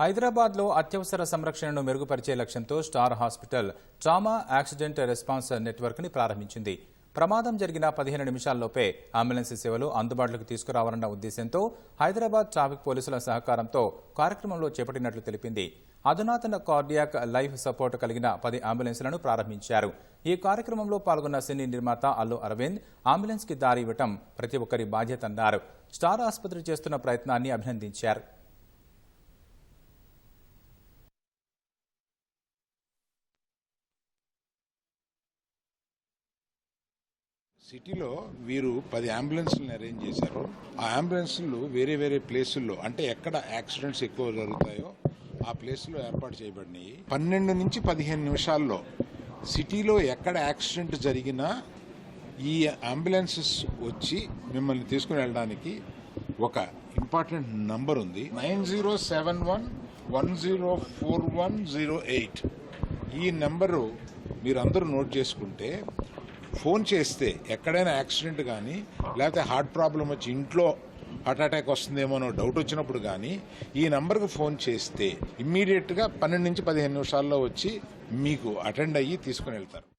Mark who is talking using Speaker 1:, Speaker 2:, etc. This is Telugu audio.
Speaker 1: హైదరాబాద్లో అత్యవసర సంరక్షణను మెరుగుపరిచే లక్ష్యంతో star hospital trauma accident response నెట్వర్క్ని ప్రారంభించింది. ప్రమాదం జరిగిన పదిహేను నిమిషాల్లోపే అంబులెన్స్ సేవలు అందుబాటులోకి తీసుకురావాలన్న ఉద్దేశంతో హైదరాబాద్ ట్రాఫిక్ పోలీసుల సహకారంతో కార్యక్రమంలో చేపట్టినట్లు తెలిపింది. అధునాతన కార్డియాక్ లైఫ్ సపోర్ట్ కలిగిన పది అంబులెన్స్లను ప్రారంభించారు. ఈ కార్యక్రమంలో పాల్గొన్న సినీ నిర్మాత అల్లు అరవింద్ అంబులెన్స్కి దారి ఇవ్వటం ప్రతి ఒక్కరి బాధ్యత అన్నారు. స్టార్ ఆసుపత్రి చేస్తున్న ప్రయత్నాన్ని అభినందించారు.
Speaker 2: సిటీలో వీరు పది అంబులెన్స్లను అరేంజ్ చేశారు. ఆ అంబులెన్స్లు వేరే వేరే ప్లేసుల్లో అంటే ఎక్కడ యాక్సిడెంట్స్ ఎక్కువ జరుగుతాయో ఆ ప్లేసులో ఏర్పాటు చేయబడినాయి. పన్నెండు నుంచి పదిహేను నిమిషాల్లో సిటీలో ఎక్కడ యాక్సిడెంట్ జరిగినా ఈ అంబులెన్సెస్ వచ్చి మిమ్మల్ని తీసుకుని వెళ్ళడానికి ఒక ఇంపార్టెంట్ నంబర్ ఉంది. Nine zero seven one one zero four one zero eight. ఈ నెంబరు మీరందరూ నోట్ చేసుకుంటే ఫోన్ చేస్తే ఎక్కడైనా యాక్సిడెంట్ కానీ లేకపోతే హార్ట్ ప్రాబ్లం వచ్చి ఇంట్లో హార్ట్ అటాక్ వస్తుందేమోనో డౌట్ వచ్చినప్పుడు కానీ ఈ నెంబర్కి ఫోన్ చేస్తే ఇమ్మీడియట్గా పన్నెండు నుంచి పదిహేను నిమిషాల్లో వచ్చి మీకు అటెండ్ అయ్యి తీసుకుని వెళ్తారు.